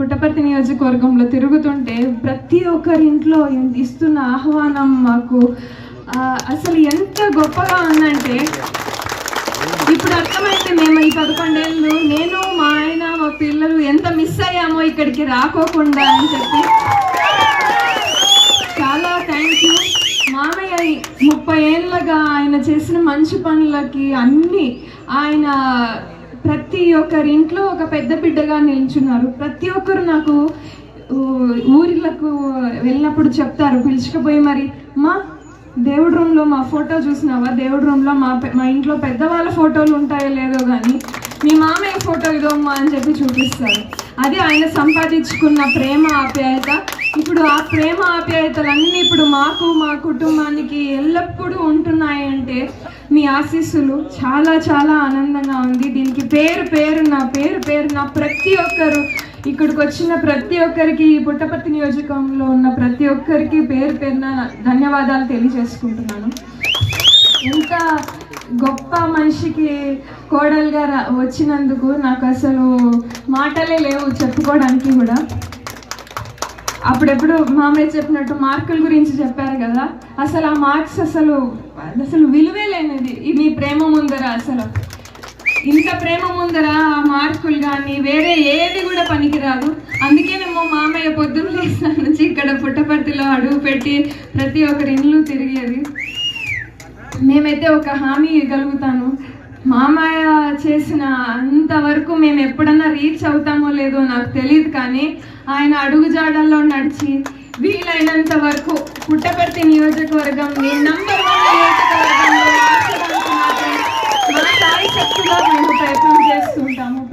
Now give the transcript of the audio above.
పుట్టపర్తి నియోజకవర్గంలో తిరుగుతుంటే ప్రతి ఒక్కరి ఇంట్లో ఇస్తున్న ఆహ్వానం మాకు అసలు ఎంత గొప్పగా ఉందంటే ఇప్పుడు అర్థమైంది మేము ఈ పదకొండేళ్ళు నేను మా ఆయన మా పిల్లలు ఎంత మిస్ అయ్యామో ఇక్కడికి రాకోకుండా అని చెప్పి చాలా థ్యాంక్ యూ మామయ్య ముప్పై ఏళ్ళగా ఆయన చేసిన మంచి పనులకి అన్ని ఆయన ప్రతి ఒక్కరి ఇంట్లో ఒక పెద్ద బిడ్డగా నిల్చున్నారు. ప్రతి ఒక్కరు నాకు ఊరిలకు వెళ్ళినప్పుడు చెప్తారు పిలుచుకుపోయి మరి మా దేవుడి రూమ్లో మా ఫోటో చూసినావా? దేవుడి రూమ్లో మా మా ఇంట్లో పెద్దవాళ్ళ ఫోటోలు ఉంటాయో లేదో కానీ మీ మామయ్య ఫోటో ఇదోమ్మా అని చెప్పి చూపిస్తారు. అది ఆయన సంపాదించుకున్న ప్రేమ ఆప్యాయత. ఇప్పుడు ఆ ప్రేమ ఆప్యాయతలన్నీ ఇప్పుడు మాకు మా కుటుంబానికి ఎల్లప్పుడూ ఉంటున్నాయంటే మీ ఆశీస్సులు చాలా చాలా ఆనందంగా ఉంది. దీనికి పేరు పేరు నా పేరు పేరు నా ప్రతి ఒక్కరు ఇక్కడికి వచ్చిన ప్రతి ఒక్కరికి పుట్టపర్తి నియోజకంలో ఉన్న ప్రతి ఒక్కరికి పేరు పేరున ధన్యవాదాలు తెలియజేసుకుంటున్నాను. ఇంకా గొప్ప మనిషికి కోడలుగా రా- వచ్చినందుకు నాకు అసలు మాటలే లేవు చెప్పుకోవడానికి కూడా. అప్పుడెప్పుడు మామయ్య చెప్పినట్టు మార్కుల గురించి చెప్పారు కదా. అసలు ఆ మార్క్స్ అసలు అసలు విలువే లేనిది. మీ ప్రేమ ముందర అసలు. ఇంత ప్రేమ ముందర ఆ మార్కులు కానీ వేరే ఏది కూడా పనికిరాదు. అందుకేనేమో మామయ్య పొద్దున్న లేచిన నుంచి ఇక్కడ పుట్టపర్తిలో అడుగు పెట్టి ప్రతి ఒక్కరి ఇండ్లు తిరిగేది. మేమైతే ఒక హామీ ఇవ్వగలుగుతాను. మామయ్య చేసిన అంతవరకు మేము ఎప్పుడన్నా రీచ్ అవుతామో లేదో నాకు తెలియదు కానీ ఆయన అడుగుజాడల్లో వీలైనంత వరకు పుట్టపర్తి నియోజకవర్గం నంబర్